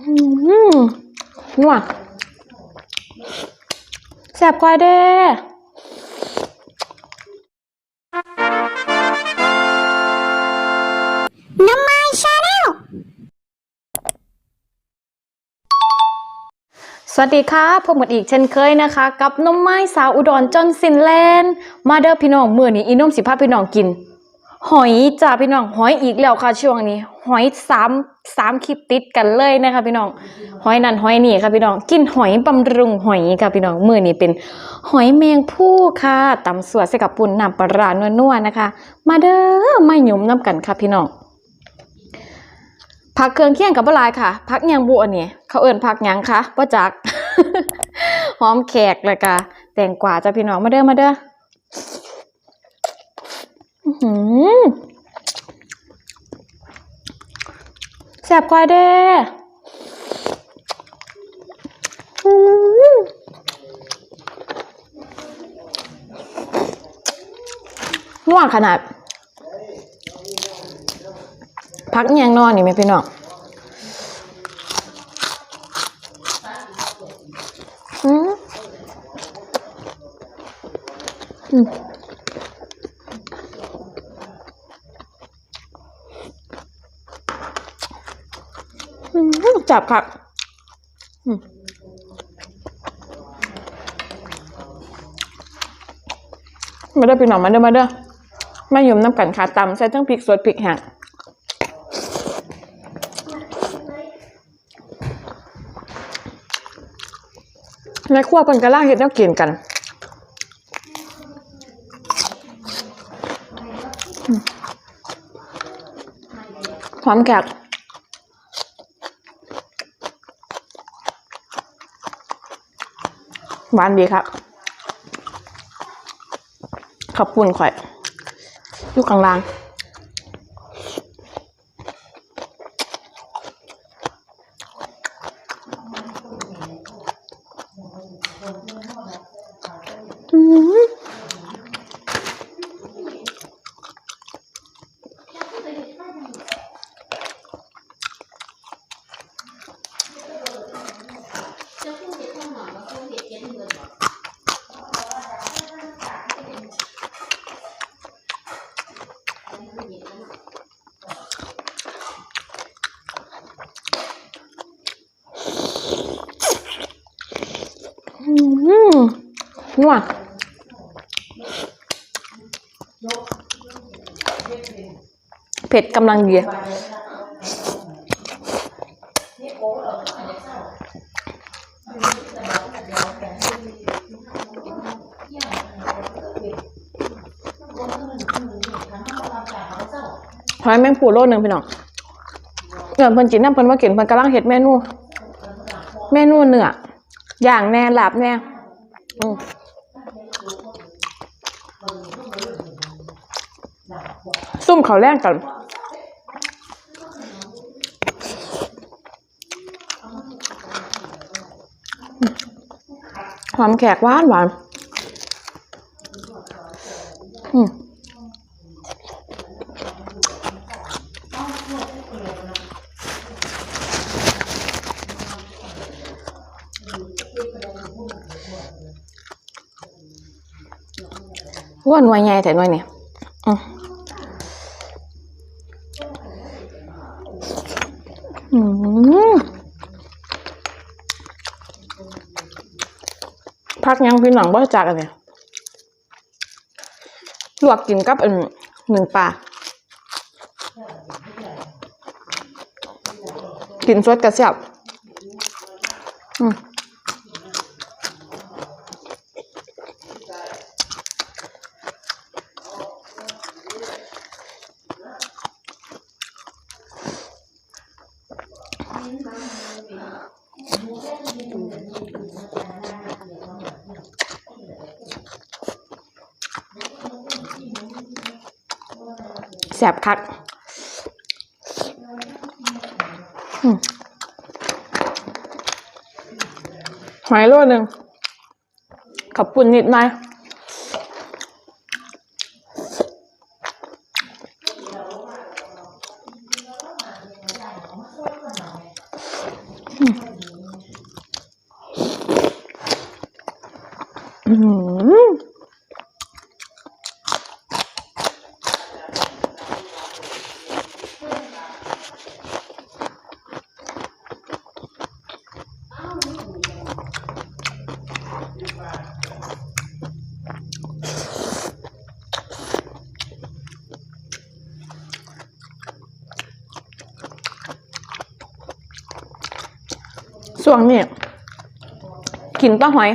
อืมนัวแซ่บกว่าเด้น้ำไม้ชาแนลสวัสดีค่ะพบกันอีกเช่นเคยนะคะ กับนมไม้สาวอุดรจอนซินแลนด์มาเด้อพี่น้อง มื้อนี้อีนมสิพาพี่น้องกิน หอยจ้าพี่น้องหอยอีกแล้วค่ะช่วงนี้ หอยสามสามคลิปติดกันเลยนะคะพี่น้องหอยนั่นหอยนี่ค่ะพี่น้องกินหอยบำรุงหอยค่ะพี่น้องมือนี้เป็น หอยแมงผู้ค่ะตำสัวใส่กับปุ่นน้ำปลาร้านัวๆนะคะ มาเด้อมาหยุมน้ำกันค่ะพี่น้องผักเครื่องเคียงกับบ่หลายค่ะผักยังบุอันนี้เขาเอิ้นผักยังคะบ่จักหอมแขกแล้วก็แตงกวาจ้ะพี่น้องมาเด้อมาเด้อ แซ่บกว่าเด้น่อนัวขนาด พักยังนอนนี่ไหมพี่น้องอืมอืมอืม จับครับมาเด้อพี่น้องมาเด้อมาเด้อมาหยุ่มน้ำกันขาตำใส่ทั้งพริกสดพริกแห้งในครัวเพิ่นก็ล่างเฮ็ดแนวกินกันหอมแขก หวานดีครับ ขอบคุณข่อยอยู่กลางๆมอืม นัวเผ็ดกำลังดีหอยแมงปูโลหนึ่งพี่น้องเงินเพิ่นจินน้ำเพิ่นว่าเกินเพิ่นกำลังเฮ็ดเมนู เมนูเนื้อย่างแน่หลาบแน่อืม ซุ่มเขาแรกกันหอมแขกหวานหวานอืมว่าหน่วยใหญ่แต่หน่วยเนี่ยอืม อืมพักยังพี่หนังบ่จากอันเนี่ยลวกกินกับอันหนึ่งปลากินสดกระเสียบอืม แสบคักหอยโลหนึ่งขอบคุณนิดหน่อย嗯。Mm. ช่วงนี้กินปลาหอย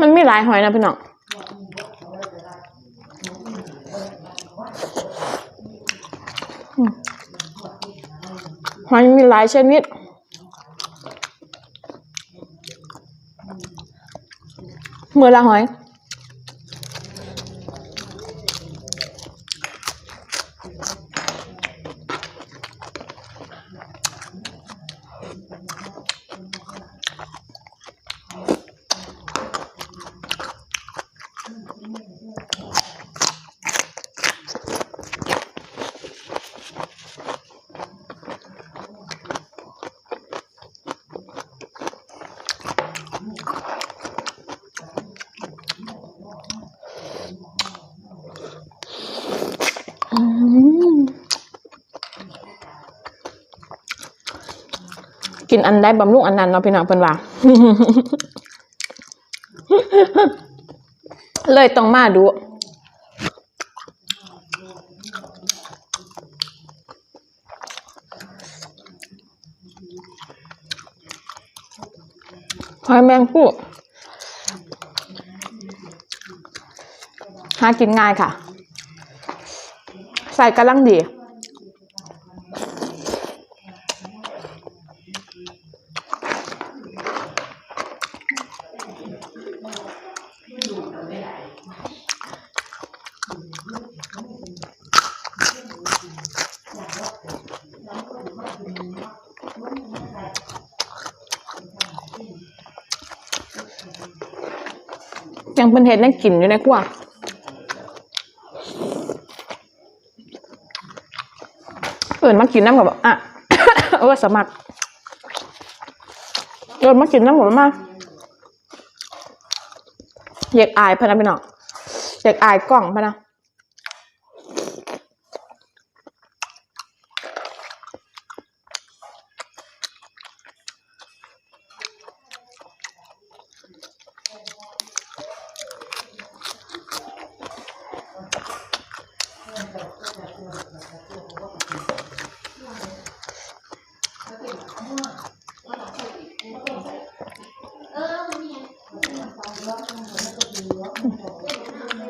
มันไม่หลายหอยนะพี่น้องหอยมีหลายชนิดเมื่อละหอย กินอันได้บำรุงอันนั้นเนาะพี่น้องเพิ่นว่าเลยต้องมาดู หอยแมงผู้หากินง่ายค่ะ ใส่กำลังดี ยังเป็นเห็ดนั่งกินอยู่ในครัวเอินมากินน้ำกับอะเออสมัครเอินมากินน้ำกับมาอยากอายพะนะพี่น้องอยากอายกล่องพะน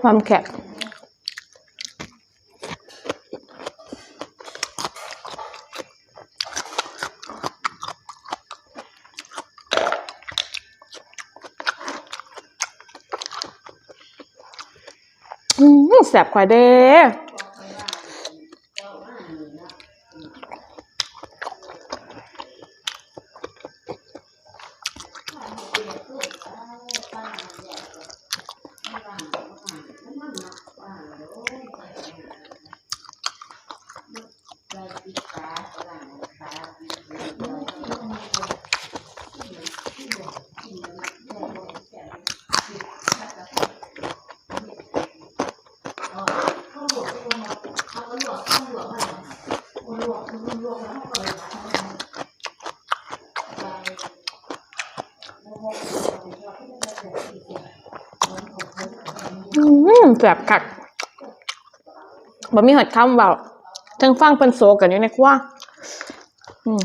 ความแข็งแสบกว่าเด้อืม แสบคักบ่มีหอดคำเบาทั้งฟังเป็นโซกันอยู่ในครัวอืม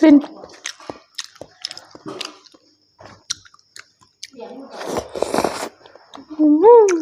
ฟินอืม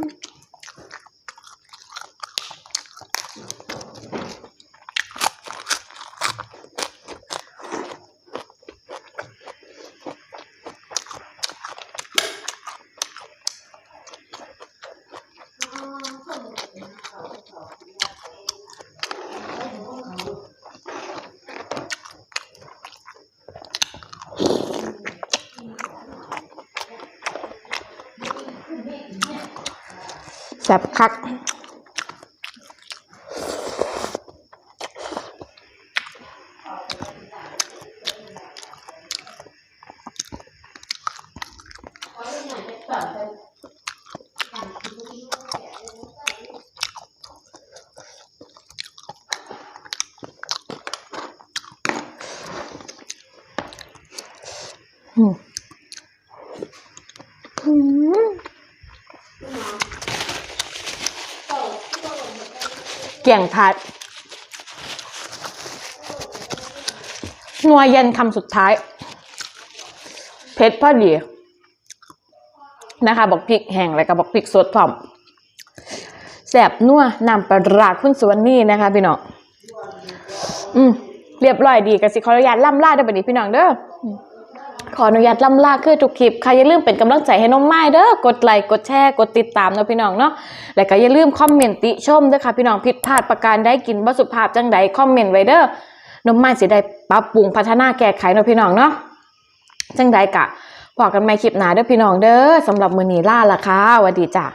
แซ่บคัก เกี่ยงทัดนัวเย็นคำสุดท้าย เผ็ดพอดี นะคะ บอกพริกแห้งแล้วก็บอกพริกสดพร้อมแสบนัวนำปลาร้าคุณสวนนี่นะคะ พี่น้อง อืม เรียบร้อยดีกสิขออนุญาตล่ำลาได้อบัดนี้พี่น้องเด้อ ขออนุญาตล่ำลาคือทุกคลิปค่ะอย่าลืมเป็นกำลังใจให้น้องไม้เด้อกดไลค์กดแชร์กดติดตามเนาะพี่น้องเนาะแล้วก็อย่าลืมคอมเมนต์ติชมด้วยค่ะพี่น้องผิดพลาดประการใดกินบ่สุภาพจังใดคอมเมนต์ไว้เด้อน้องไม้สิได้ปรับปรุงพัฒนาแก้ไขเนาะพี่น้องเนาะจังใดกะพอกันใหม่คลิปหน้าเด้อพี่น้องเด้อสำหรับมื้อนี้ลาละค่ะสวัสดีจ้ะ